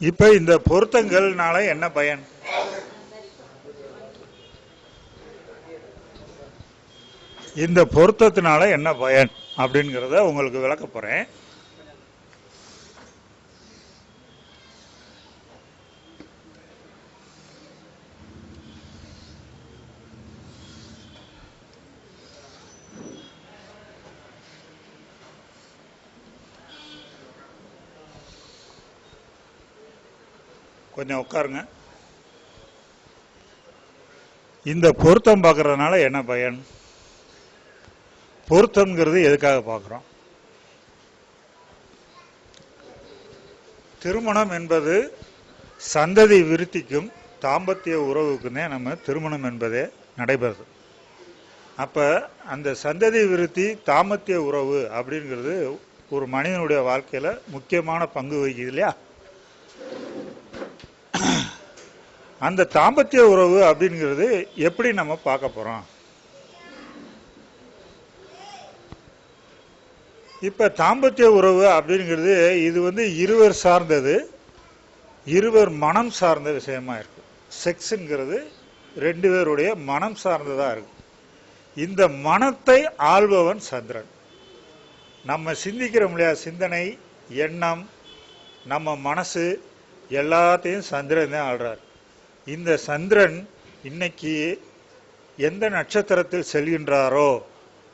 இப்ப இந்த பொருத்தங்கள்னால என்ன பயன்? இந்த பொருத்தத்தினால என்ன பயன்? அப்படிங்கிறத உங்களுக்கு விளக்க போறேன். கொஞ்சம் உட்காருங்க. இந்த பொருத்தம் பார்க்கறதுனால என்ன பயன்? பொருத்தம்ங்கிறது எதுக்காக பார்க்குறோம்? திருமணம் என்பது சந்ததி விருத்திக்கும் தாம்பத்திய உறவுக்குமே நம்ம திருமணம் என்பதே நடைபெறுது. அப்போ அந்த சந்ததி விருத்தி தாம்பத்திய உறவு அப்படிங்கிறது ஒரு மனிதனுடைய வாழ்க்கையில் முக்கியமான பங்கு வகிக்குது இல்லையா? அந்த தாம்பத்திய உறவு அப்படிங்கிறது எப்படி நம்ம பார்க்க போகிறோம் இப்போ தாம்பத்திய உறவு அப்படிங்கிறது இது வந்து இருவர் சார்ந்தது இருவர் மனம் சார்ந்த விஷயமா இருக்கு. செக்ஸுங்கிறது ரெண்டு பேருடைய மனம் சார்ந்ததாக இருக்கு. இந்த மனத்தை ஆள்பவன் சந்திரன். நம்ம சிந்திக்கிறோம் இல்லையா? சிந்தனை எண்ணம் நம்ம மனசு எல்லாத்தையும் சந்திரன் தான் ஆள்றார். இந்த சந்திரன் இன்னைக்கு எந்த நட்சத்திரத்தில் செல்கின்றாரோ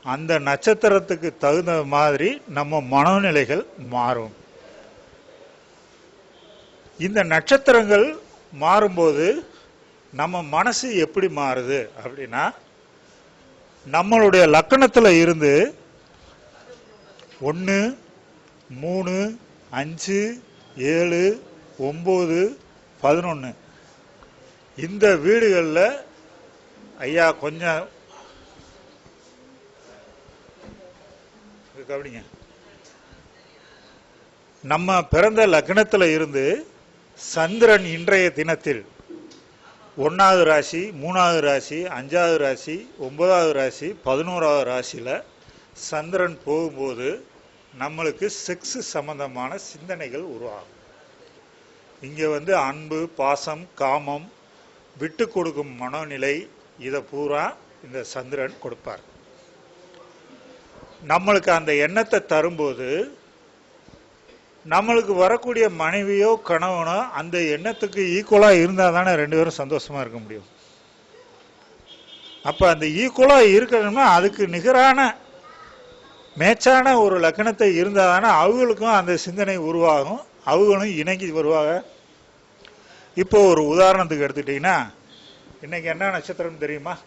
அந்த நட்சத்திரத்துக்கு தகுந்த மாதிரி நம்ம மனநிலைகள் மாறும். இந்த நட்சத்திரங்கள் மாறும்போது நம்ம மனசு எப்படி மாறுது அப்படின்னா நம்மளுடைய லக்கணத்தில் இருந்து ஒன்று மூணு அஞ்சு ஏழு ஒம்பது பதினொன்று இந்த வீடுகளில் ஐயா கொஞ்சம் கவனிங்க. நம்ம பிறந்த லக்னத்தில் இருந்து சந்திரன் இன்றைய தினத்தில் ஒன்றாவது ராசி மூணாவது ராசி அஞ்சாவது ராசி ஒன்பதாவது ராசி பதினோராவது ராசியில் சந்திரன் போகும்போது நம்மளுக்கு செக்ஸு சம்பந்தமான சிந்தனைகள் உருவாகும். இங்கே வந்து அன்பு பாசம் காமம் விட்டு கொடுக்கும் மனோநிலை இதை பூரா இந்த சந்திரன் கொடுப்பார். நம்மளுக்கு அந்த எண்ணத்தை தரும்போது நம்மளுக்கு வரக்கூடிய மனைவியோ கணவனோ அந்த எண்ணத்துக்கு ஈக்குவலாக இருந்தால் தானே ரெண்டு பேரும் சந்தோஷமாக இருக்க முடியும். அப்போ அந்த ஈக்குவலாக இருக்கணும்னா அதுக்கு நிகரான மேட்சான ஒரு லக்கணத்தை இருந்தால் தானே அவங்களுக்கும் அந்த சிந்தனை உருவாகும் அவங்களும் இணங்கி வருவாங்க. இப்போ ஒரு உதாரணத்துக்கு எடுத்துக்கிட்டிங்கன்னா இன்னைக்கு என்ன நட்சத்திரம் தெரியுமா?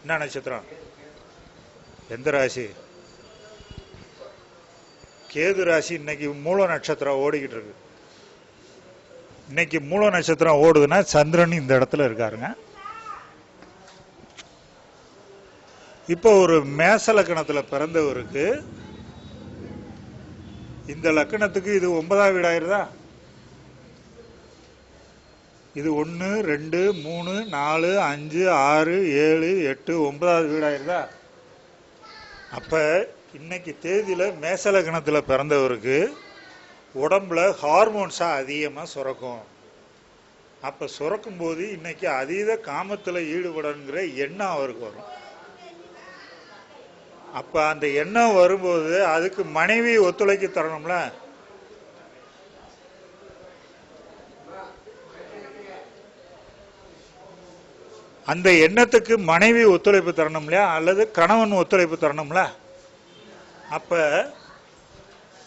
என்ன நட்சத்திரம்? எந்த ராசி? கேது ராசி இன்னைக்கு மூல நட்சத்திரம் ஓடிக்கிட்டு இருக்கு. இன்னைக்கு மூல நட்சத்திரம் ஓடுதுன்னா சந்திரன் இந்த இடத்துல இருக்காருங்க. இப்போ ஒரு மேச லக்கணத்தில் பிறந்தவருக்கு இந்த லக்கணத்துக்கு இது ஒன்பதாம் வீடாயிருதா? இது ஒன்று ரெண்டு மூணு நாலு அஞ்சு ஆறு ஏழு எட்டு ஒன்பதாவது வீடாயிருதா அப்போ இன்னைக்கு தேதியில் மேச பிறந்தவருக்கு உடம்புல ஹார்மோன்ஸாக அதிகமாக சுரக்கும். அப்போ சுரக்கும் போது இன்னைக்கு அதீத காமத்தில் ஈடுபடணுங்கிற எண்ணம் அவருக்கு வரும். அப்போ அந்த எண்ணம் வரும்போது அதுக்கு மனைவி ஒத்துழைக்க தரணும்ல? அந்த எண்ணத்துக்கு மனைவி ஒத்துழைப்பு தரணும் இல்லையா? அல்லது கணவன் ஒத்துழைப்பு தரணும்ல? அப்ப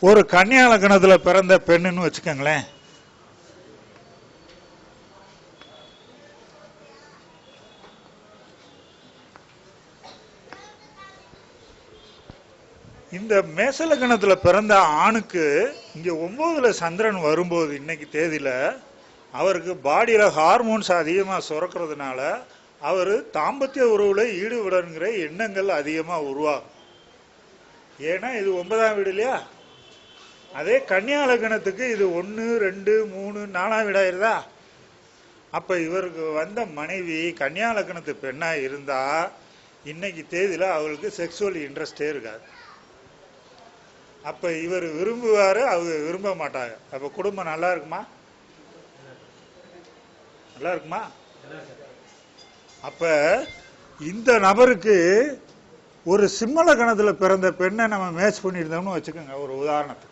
ஒரு கன்னியா லக்னத்தில் பிறந்த பெண்ணுன்னு வச்சுக்கோங்களேன். இந்த மேச லக்னத்துல பிறந்த ஆணுக்கு இங்க ஒன்பதுல சந்திரன் வரும்போது இன்னைக்கு தேதியில அவருக்கு பாடியில ஹார்மோன்ஸ் அதிகமாக சுரக்கிறதுனால அவர் தாம்பத்திய உறவுல ஈடுபடணுங்கிற எண்ணங்கள் அதிகமாக உருவாகும். ஏன்னா இது ஒன்பதாம் வீடு இல்லையா? அதே கன்னியா லக்னத்துக்கு இது ஒன்று ரெண்டு மூணு நாலாம் வீடாயிருதா அப்போ இவருக்கு வந்த மனைவி கன்னியா லக்னத்து பெண்ணாக இருந்தால் இன்னைக்கு தேதியில் அவளுக்கு செக்ஸுவல் இன்ட்ரெஸ்டே இருக்காது. அப்போ இவர் விரும்புவார் அவங்க விரும்ப மாட்டாங்க. அப்போ குடும்பம் நல்லா இருக்குமா? நல்லா இருக்குமா? அப்ப இந்த நபருக்கு ஒரு சிம்மல கணத்துல பிறந்த பெண்ணை நம்ம மேட்ச் பண்ணியிருந்தோம்னு வச்சுக்கோங்க ஒரு உதாரணத்துக்கு.